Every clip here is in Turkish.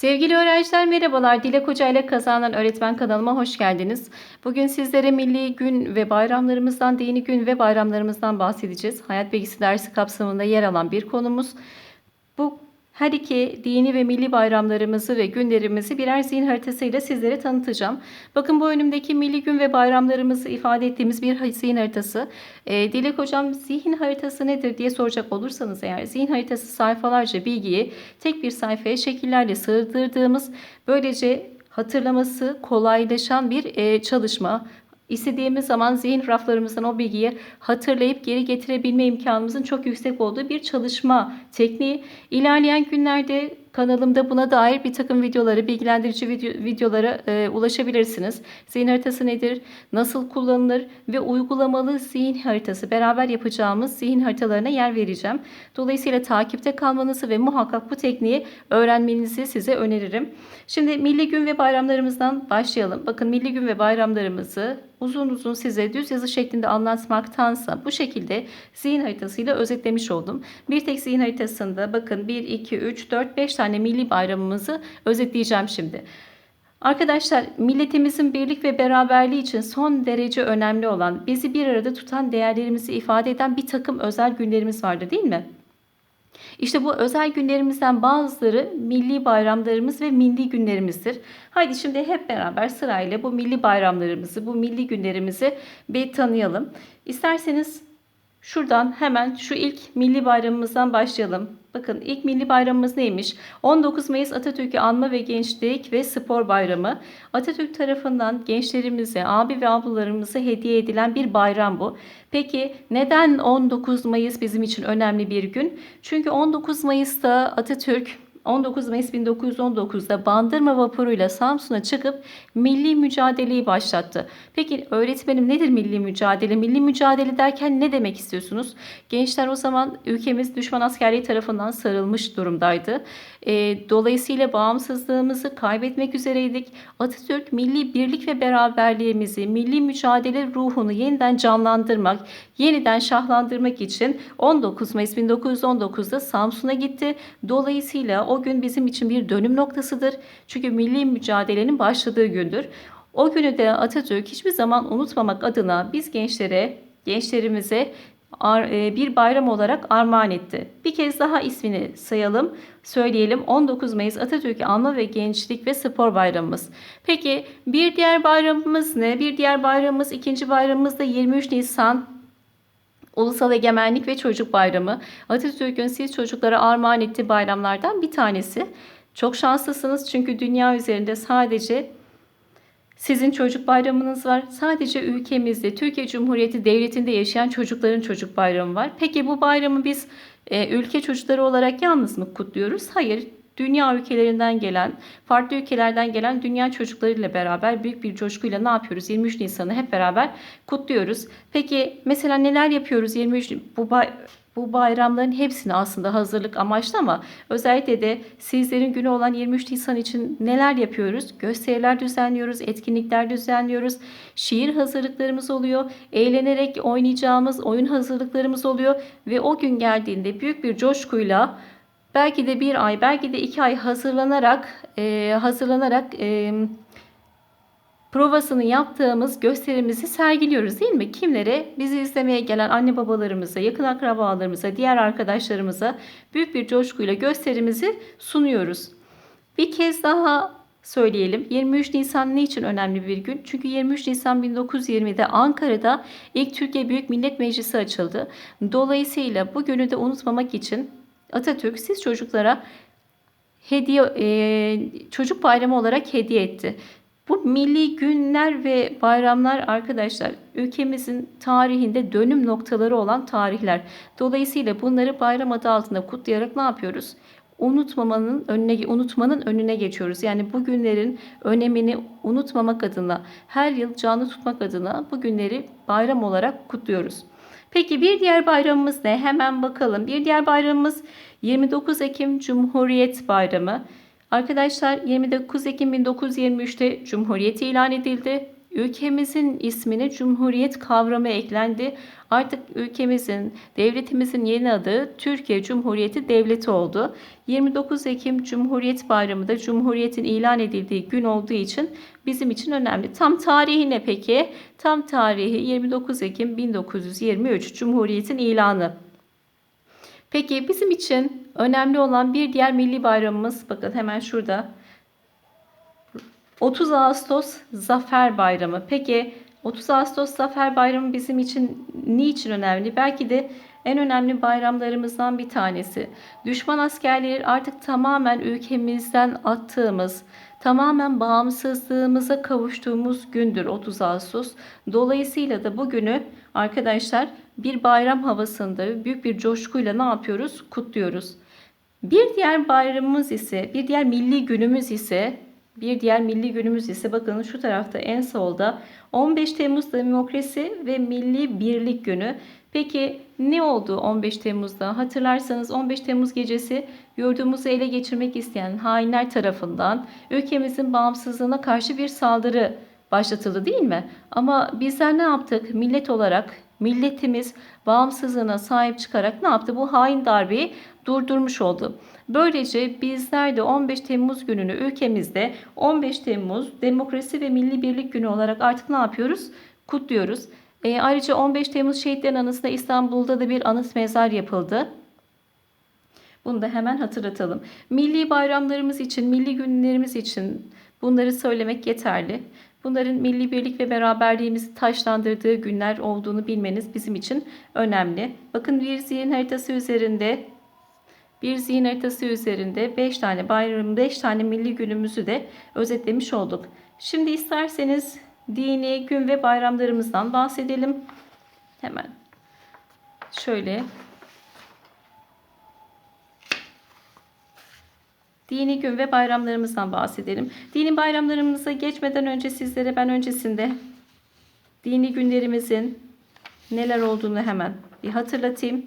Sevgili öğrenciler merhabalar. Dilek Hoca ile Kazanan Öğretmen kanalıma hoş geldiniz. Bugün sizlere milli gün ve bayramlarımızdan, dini gün ve bayramlarımızdan bahsedeceğiz. Hayat bilgisi dersi kapsamında yer alan bir konumuz. Bu her iki dini ve milli bayramlarımızı ve günlerimizi birer zihin haritasıyla sizlere tanıtacağım. Bakın bu önümdeki milli gün ve bayramlarımızı ifade ettiğimiz bir zihin haritası. E, Dilek Hocam zihin haritası nedir diye soracak olursanız eğer zihin haritası sayfalarca bilgiyi tek bir sayfaya şekillerle sığdırdığımız böylece hatırlaması kolaylaşan bir e, çalışma. İstediğimiz zaman zihin raflarımızdan o bilgiyi hatırlayıp geri getirebilme imkanımızın çok yüksek olduğu bir çalışma tekniği. İlerleyen günlerde kanalımda buna dair bir takım videoları, bilgilendirici video, videolara e, ulaşabilirsiniz. Zihin haritası nedir, nasıl kullanılır ve uygulamalı zihin haritası beraber yapacağımız zihin haritalarına yer vereceğim. Dolayısıyla takipte kalmanızı ve muhakkak bu tekniği öğrenmenizi size öneririm. Şimdi milli gün ve bayramlarımızdan başlayalım. Bakın milli gün ve bayramlarımızı uzun uzun size düz yazı şeklinde anlatmaktansa bu şekilde zihin haritasıyla özetlemiş oldum. Bir tek zihin haritasında bakın 1, 2, 3, 4, 5 tane milli bayramımızı özetleyeceğim şimdi. Arkadaşlar milletimizin birlik ve beraberliği için son derece önemli olan, bizi bir arada tutan değerlerimizi ifade eden bir takım özel günlerimiz vardır değil mi? İşte bu özel günlerimizden bazıları milli bayramlarımız ve milli günlerimizdir. Haydi şimdi hep beraber sırayla bu milli bayramlarımızı, bu milli günlerimizi bir tanıyalım. İsterseniz şuradan hemen şu ilk milli bayramımızdan başlayalım. Bakın ilk milli bayramımız neymiş? 19 Mayıs Atatürk'ü anma ve gençlik ve spor bayramı. Atatürk tarafından gençlerimize, abi ve ablalarımıza hediye edilen bir bayram bu. Peki neden 19 Mayıs bizim için önemli bir gün? Çünkü 19 Mayıs'ta Atatürk 19 Mayıs 1919'da Bandırma vapuruyla Samsun'a çıkıp milli mücadeleyi başlattı. Peki öğretmenim nedir milli mücadele? Milli mücadele derken ne demek istiyorsunuz? Gençler o zaman ülkemiz düşman askerliği tarafından sarılmış durumdaydı. E, dolayısıyla bağımsızlığımızı kaybetmek üzereydik. Atatürk milli birlik ve beraberliğimizi, milli mücadele ruhunu yeniden canlandırmak, yeniden şahlandırmak için 19 Mayıs 1919'da Samsun'a gitti. Dolayısıyla o gün bizim için bir dönüm noktasıdır. Çünkü milli mücadelenin başladığı gündür. O günü de Atatürk hiçbir zaman unutmamak adına biz gençlere, gençlerimize e, bir bayram olarak armağan etti. Bir kez daha ismini sayalım, söyleyelim. 19 Mayıs Atatürk Anma ve Gençlik ve Spor Bayramımız. Peki bir diğer bayramımız ne? Bir diğer bayramımız, ikinci bayramımız da 23 Nisan Ulusal Egemenlik ve Çocuk Bayramı. Atatürk'ün siz çocuklara armağan ettiği bayramlardan bir tanesi. Çok şanslısınız çünkü dünya üzerinde sadece sizin çocuk bayramınız var. Sadece ülkemizde, Türkiye Cumhuriyeti Devleti'nde yaşayan çocukların çocuk bayramı var. Peki bu bayramı biz e, ülke çocukları olarak yalnız mı kutluyoruz? Hayır. Dünya ülkelerinden gelen, farklı ülkelerden gelen dünya çocuklarıyla beraber büyük bir coşkuyla ne yapıyoruz? 23 Nisan'ı hep beraber kutluyoruz. Peki mesela neler yapıyoruz 23 bu bay bu bayramların hepsini aslında hazırlık amaçlı ama özellikle de sizlerin günü olan 23 Nisan için neler yapıyoruz? Gösteriler düzenliyoruz, etkinlikler düzenliyoruz, şiir hazırlıklarımız oluyor, eğlenerek oynayacağımız oyun hazırlıklarımız oluyor ve o gün geldiğinde büyük bir coşkuyla belki de bir ay, belki de iki ay hazırlanarak e, hazırlanarak e, provasını yaptığımız gösterimizi sergiliyoruz değil mi? Kimlere? Bizi izlemeye gelen anne babalarımıza, yakın akrabalarımıza, diğer arkadaşlarımıza büyük bir coşkuyla gösterimizi sunuyoruz. Bir kez daha söyleyelim. 23 Nisan ne için önemli bir gün? Çünkü 23 Nisan 1920'de Ankara'da ilk Türkiye Büyük Millet Meclisi açıldı. Dolayısıyla bu günü de unutmamak için Atatürk siz çocuklara hediye e, çocuk bayramı olarak hediye etti. Bu milli günler ve bayramlar arkadaşlar ülkemizin tarihinde dönüm noktaları olan tarihler. Dolayısıyla bunları bayram adı altında kutlayarak ne yapıyoruz? Unutmamanın önüne unutmanın önüne geçiyoruz. Yani bu günlerin önemini unutmamak adına, her yıl canlı tutmak adına bu günleri bayram olarak kutluyoruz. Peki bir diğer bayramımız ne? Hemen bakalım. Bir diğer bayramımız 29 Ekim Cumhuriyet Bayramı. Arkadaşlar 29 Ekim 1923'te Cumhuriyet ilan edildi. Ülkemizin ismine Cumhuriyet kavramı eklendi. Artık ülkemizin, devletimizin yeni adı Türkiye Cumhuriyeti Devleti oldu. 29 Ekim Cumhuriyet Bayramı da Cumhuriyet'in ilan edildiği gün olduğu için bizim için önemli. Tam tarihi ne peki? Tam tarihi 29 Ekim 1923 Cumhuriyet'in ilanı. Peki bizim için önemli olan bir diğer milli bayramımız bakın hemen şurada 30 Ağustos Zafer Bayramı. Peki 30 Ağustos Zafer Bayramı bizim için niçin önemli? Belki de en önemli bayramlarımızdan bir tanesi. Düşman askerleri artık tamamen ülkemizden attığımız, tamamen bağımsızlığımıza kavuştuğumuz gündür 30 Ağustos. Dolayısıyla da bugünü arkadaşlar bir bayram havasında büyük bir coşkuyla ne yapıyoruz? Kutluyoruz. Bir diğer bayramımız ise, bir diğer milli günümüz ise bir diğer milli günümüz ise bakın şu tarafta en solda 15 Temmuz Demokrasi ve Milli Birlik Günü. Peki ne oldu 15 Temmuz'da? Hatırlarsanız 15 Temmuz gecesi yurdumuzu ele geçirmek isteyen hainler tarafından ülkemizin bağımsızlığına karşı bir saldırı başlatıldı değil mi? Ama bizler ne yaptık? Millet olarak milletimiz bağımsızlığına sahip çıkarak ne yaptı? Bu hain darbeyi durdurmuş oldu. Böylece bizler de 15 Temmuz gününü ülkemizde 15 Temmuz Demokrasi ve Milli Birlik Günü olarak artık ne yapıyoruz? Kutluyoruz. E, ayrıca 15 Temmuz şehitlerin anısında İstanbul'da da bir anıt mezar yapıldı. Bunu da hemen hatırlatalım. Milli bayramlarımız için, milli günlerimiz için bunları söylemek yeterli. Bunların milli birlik ve beraberliğimizi taşlandırdığı günler olduğunu bilmeniz bizim için önemli. Bakın bir zihin haritası üzerinde bir zihin haritası üzerinde 5 tane bayram, 5 tane milli günümüzü de özetlemiş olduk. Şimdi isterseniz dini gün ve bayramlarımızdan bahsedelim. Hemen şöyle dini gün ve bayramlarımızdan bahsedelim. Dini bayramlarımıza geçmeden önce sizlere ben öncesinde dini günlerimizin neler olduğunu hemen bir hatırlatayım.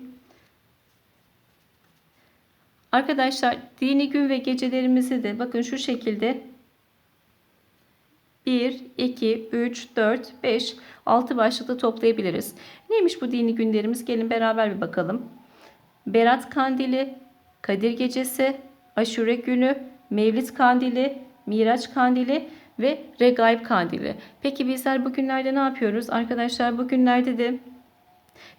Arkadaşlar dini gün ve gecelerimizi de bakın şu şekilde 1, 2, 3, 4, 5, 6 başlıkta toplayabiliriz. Neymiş bu dini günlerimiz? Gelin beraber bir bakalım. Berat Kandili, Kadir Gecesi, Aşure Günü, Mevlid Kandili, Miraç Kandili ve Regaib Kandili. Peki bizler bugünlerde ne yapıyoruz? Arkadaşlar bugünlerde de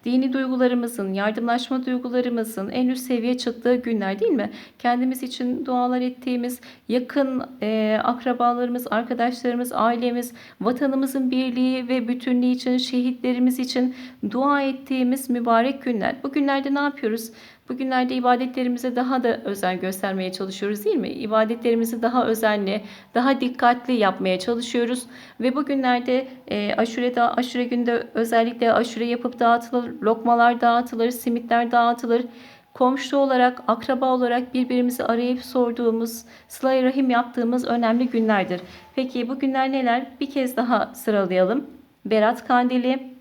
Dini duygularımızın, yardımlaşma duygularımızın en üst seviye çıktığı günler değil mi? Kendimiz için dualar ettiğimiz, yakın e, akrabalarımız, arkadaşlarımız, ailemiz, vatanımızın birliği ve bütünlüğü için, şehitlerimiz için dua ettiğimiz mübarek günler. Bu günlerde ne yapıyoruz? Bugünlerde ibadetlerimize daha da özen göstermeye çalışıyoruz değil mi? İbadetlerimizi daha özenli, daha dikkatli yapmaya çalışıyoruz. Ve bugünlerde e, aşurede, aşure günde özellikle aşure yapıp dağıtılır, lokmalar dağıtılır, simitler dağıtılır. Komşu olarak, akraba olarak birbirimizi arayıp sorduğumuz, sıla rahim yaptığımız önemli günlerdir. Peki bu günler neler? Bir kez daha sıralayalım. Berat Kandili,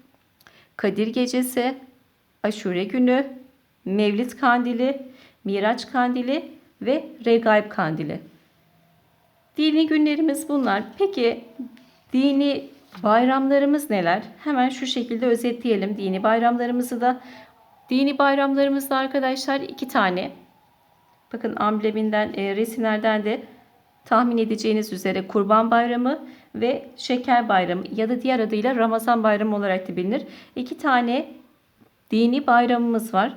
Kadir Gecesi, Aşure Günü, Mevlid Kandili, Miraç Kandili ve Regaib Kandili. Dini günlerimiz bunlar. Peki dini bayramlarımız neler? Hemen şu şekilde özetleyelim dini bayramlarımızı da. Dini bayramlarımızda arkadaşlar iki tane. Bakın ambleminden, e, resimlerden de tahmin edeceğiniz üzere Kurban Bayramı ve Şeker Bayramı ya da diğer adıyla Ramazan Bayramı olarak da bilinir. İki tane dini bayramımız var.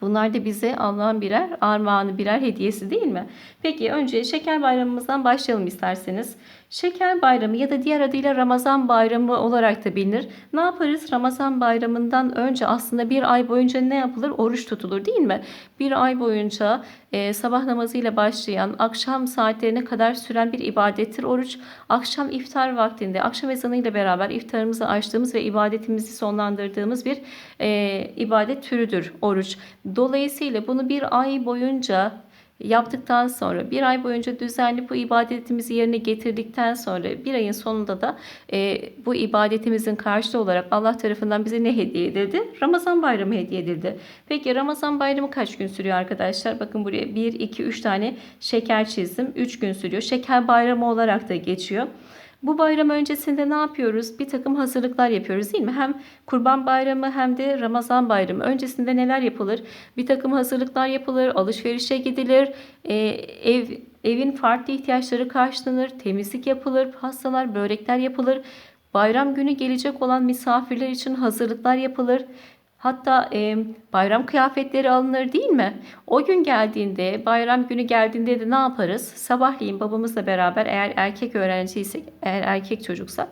Bunlar da bize Allah'ın birer armağanı, birer hediyesi değil mi? Peki önce şeker bayramımızdan başlayalım isterseniz. Şeker bayramı ya da diğer adıyla Ramazan bayramı olarak da bilinir. Ne yaparız? Ramazan bayramından önce aslında bir ay boyunca ne yapılır? Oruç tutulur değil mi? Bir ay boyunca e, sabah namazıyla başlayan, akşam saatlerine kadar süren bir ibadettir oruç. Akşam iftar vaktinde, akşam ezanıyla beraber iftarımızı açtığımız ve ibadetimizi sonlandırdığımız bir e, ibadet türüdür oruç. Dolayısıyla bunu bir ay boyunca yaptıktan sonra bir ay boyunca düzenli bu ibadetimizi yerine getirdikten sonra bir ayın sonunda da e, bu ibadetimizin karşılığı olarak Allah tarafından bize ne hediye edildi? Ramazan bayramı hediye edildi. Peki Ramazan bayramı kaç gün sürüyor arkadaşlar? Bakın buraya 1, 2, 3 tane şeker çizdim. 3 gün sürüyor. Şeker bayramı olarak da geçiyor. Bu bayram öncesinde ne yapıyoruz? Bir takım hazırlıklar yapıyoruz değil mi? Hem Kurban Bayramı hem de Ramazan Bayramı. Öncesinde neler yapılır? Bir takım hazırlıklar yapılır, alışverişe gidilir, e, ev evin farklı ihtiyaçları karşılanır, temizlik yapılır, pastalar, börekler yapılır. Bayram günü gelecek olan misafirler için hazırlıklar yapılır. Hatta e, bayram kıyafetleri alınır değil mi? O gün geldiğinde, bayram günü geldiğinde de ne yaparız? Sabahleyin babamızla beraber eğer erkek öğrenciysek, eğer erkek çocuksak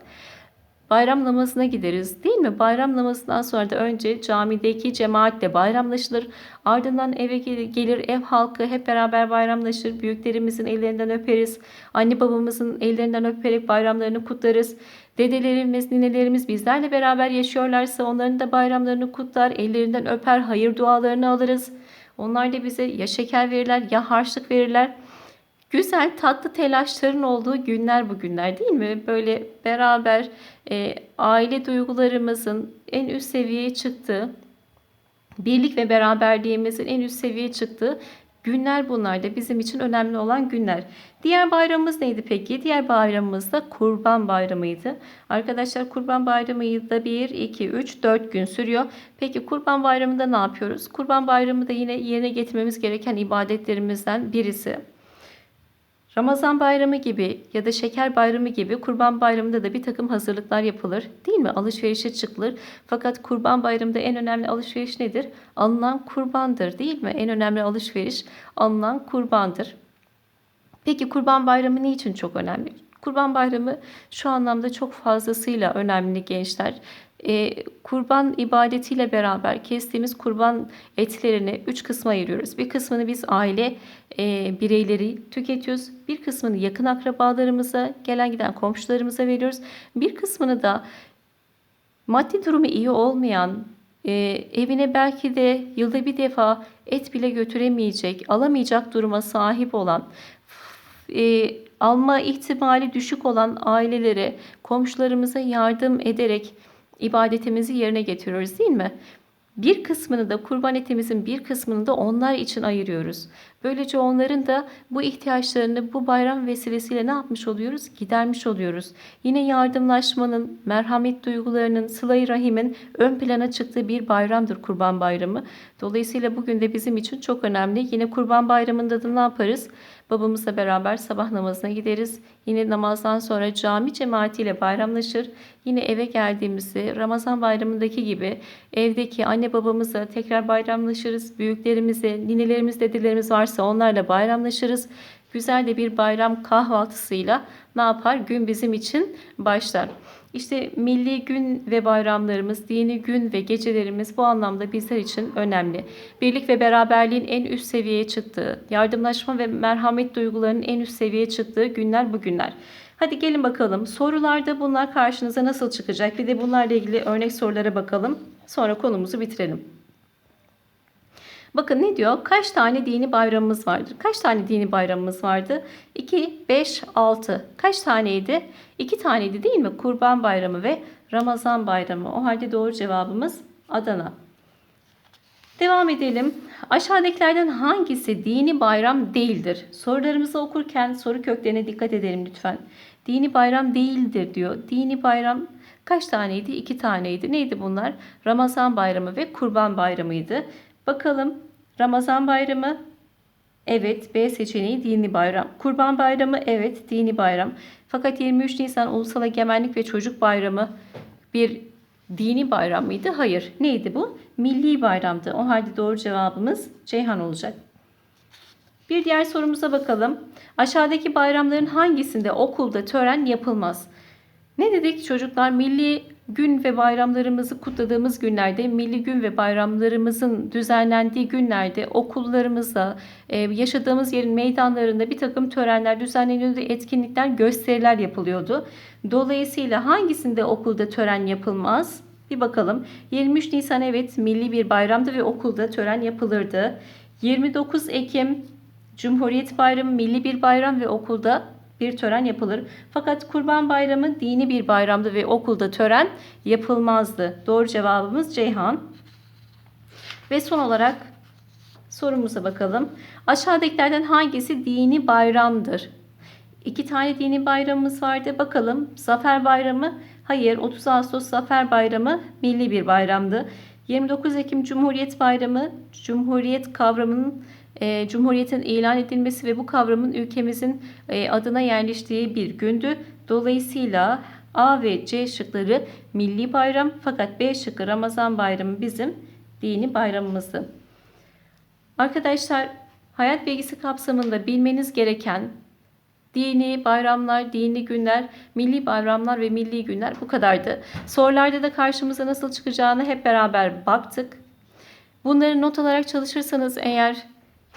bayram namazına gideriz değil mi? Bayram namazından sonra da önce camideki cemaatle bayramlaşılır. Ardından eve gelir ev halkı hep beraber bayramlaşır. Büyüklerimizin ellerinden öperiz. Anne babamızın ellerinden öperek bayramlarını kutlarız. Dedelerimiz, ninelerimiz bizlerle beraber yaşıyorlarsa onların da bayramlarını kutlar, ellerinden öper, hayır dualarını alırız. Onlar da bize ya şeker verirler ya harçlık verirler. Güzel tatlı telaşların olduğu günler bu günler değil mi? Böyle beraber e, aile duygularımızın en üst seviyeye çıktığı, birlik ve beraberliğimizin en üst seviyeye çıktığı günler bunlar da bizim için önemli olan günler. Diğer bayramımız neydi peki? Diğer bayramımız da Kurban Bayramı'ydı. Arkadaşlar Kurban Bayramı da 1, 2, 3, 4 gün sürüyor. Peki Kurban Bayramı'nda ne yapıyoruz? Kurban Bayramı da yine yerine getirmemiz gereken ibadetlerimizden birisi. Ramazan bayramı gibi ya da şeker bayramı gibi kurban bayramında da bir takım hazırlıklar yapılır. Değil mi? Alışverişe çıkılır. Fakat kurban bayramında en önemli alışveriş nedir? Alınan kurbandır değil mi? En önemli alışveriş alınan kurbandır. Peki kurban bayramı niçin çok önemli? Kurban bayramı şu anlamda çok fazlasıyla önemli gençler. E, kurban ibadetiyle beraber kestiğimiz kurban etlerini üç kısma ayırıyoruz. Bir kısmını biz aile e, bireyleri tüketiyoruz. Bir kısmını yakın akrabalarımıza, gelen giden komşularımıza veriyoruz. Bir kısmını da maddi durumu iyi olmayan, e, evine belki de yılda bir defa et bile götüremeyecek, alamayacak duruma sahip olan, e, alma ihtimali düşük olan ailelere, komşularımıza yardım ederek ibadetimizi yerine getiriyoruz değil mi? Bir kısmını da kurban etimizin bir kısmını da onlar için ayırıyoruz. Böylece onların da bu ihtiyaçlarını bu bayram vesilesiyle ne yapmış oluyoruz? Gidermiş oluyoruz. Yine yardımlaşmanın, merhamet duygularının, sıla rahimin ön plana çıktığı bir bayramdır Kurban Bayramı. Dolayısıyla bugün de bizim için çok önemli. Yine Kurban Bayramı'nda da ne yaparız? Babamızla beraber sabah namazına gideriz. Yine namazdan sonra cami cemaatiyle bayramlaşır. Yine eve geldiğimizde Ramazan bayramındaki gibi evdeki anne babamızla tekrar bayramlaşırız. Büyüklerimize, ninelerimiz, dedelerimiz varsa onlarla bayramlaşırız. Güzel de bir bayram kahvaltısıyla ne yapar? Gün bizim için başlar. İşte milli gün ve bayramlarımız, dini gün ve gecelerimiz bu anlamda bizler için önemli. Birlik ve beraberliğin en üst seviyeye çıktığı, yardımlaşma ve merhamet duygularının en üst seviyeye çıktığı günler bu günler. Hadi gelin bakalım sorularda bunlar karşınıza nasıl çıkacak? Bir de bunlarla ilgili örnek sorulara bakalım. Sonra konumuzu bitirelim. Bakın ne diyor? Kaç tane dini bayramımız vardır? Kaç tane dini bayramımız vardı? 2, 5, 6. Kaç taneydi? 2 taneydi değil mi? Kurban Bayramı ve Ramazan Bayramı. O halde doğru cevabımız Adana. Devam edelim. Aşağıdakilerden hangisi dini bayram değildir? Sorularımızı okurken soru köklerine dikkat edelim lütfen. Dini bayram değildir diyor. Dini bayram kaç taneydi? İki taneydi. Neydi bunlar? Ramazan bayramı ve kurban bayramıydı. Bakalım Ramazan bayramı Evet B seçeneği dini bayram. Kurban bayramı evet dini bayram. Fakat 23 Nisan Ulusal Egemenlik ve Çocuk Bayramı bir dini bayram mıydı? Hayır. Neydi bu? Milli bayramdı. O halde doğru cevabımız Ceyhan olacak. Bir diğer sorumuza bakalım. Aşağıdaki bayramların hangisinde okulda tören yapılmaz? Ne dedik çocuklar? Milli gün ve bayramlarımızı kutladığımız günlerde, milli gün ve bayramlarımızın düzenlendiği günlerde okullarımızda, e, yaşadığımız yerin meydanlarında bir takım törenler düzenleniyordu, etkinlikler, gösteriler yapılıyordu. Dolayısıyla hangisinde okulda tören yapılmaz? Bir bakalım. 23 Nisan evet milli bir bayramdı ve okulda tören yapılırdı. 29 Ekim Cumhuriyet Bayramı milli bir bayram ve okulda bir tören yapılır. Fakat Kurban Bayramı dini bir bayramdı ve okulda tören yapılmazdı. Doğru cevabımız Ceyhan. Ve son olarak sorumuza bakalım. Aşağıdakilerden hangisi dini bayramdır? İki tane dini bayramımız vardı. Bakalım Zafer Bayramı? Hayır 30 Ağustos Zafer Bayramı milli bir bayramdı. 29 Ekim Cumhuriyet Bayramı Cumhuriyet kavramının e, Cumhuriyetin ilan edilmesi ve bu kavramın ülkemizin e, adına yerleştiği bir gündü. Dolayısıyla A ve C şıkları milli bayram fakat B şıkkı Ramazan bayramı bizim dini bayramımızdı. Arkadaşlar hayat bilgisi kapsamında bilmeniz gereken dini bayramlar, dini günler, milli bayramlar ve milli günler bu kadardı. Sorularda da karşımıza nasıl çıkacağını hep beraber baktık. Bunları not alarak çalışırsanız eğer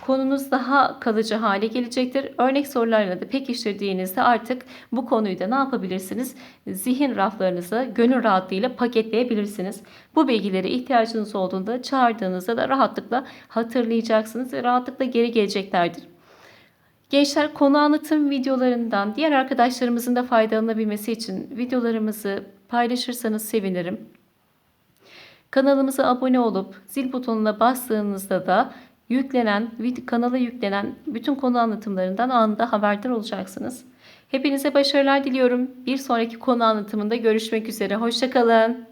konunuz daha kalıcı hale gelecektir. Örnek sorularla da pekiştirdiğinizde artık bu konuyu da ne yapabilirsiniz? Zihin raflarınıza gönül rahatlığıyla paketleyebilirsiniz. Bu bilgilere ihtiyacınız olduğunda çağırdığınızda da rahatlıkla hatırlayacaksınız ve rahatlıkla geri geleceklerdir. Gençler konu anlatım videolarından diğer arkadaşlarımızın da faydalanabilmesi için videolarımızı paylaşırsanız sevinirim. Kanalımıza abone olup zil butonuna bastığınızda da yüklenen, kanala yüklenen bütün konu anlatımlarından anında haberdar olacaksınız. Hepinize başarılar diliyorum. Bir sonraki konu anlatımında görüşmek üzere. Hoşçakalın.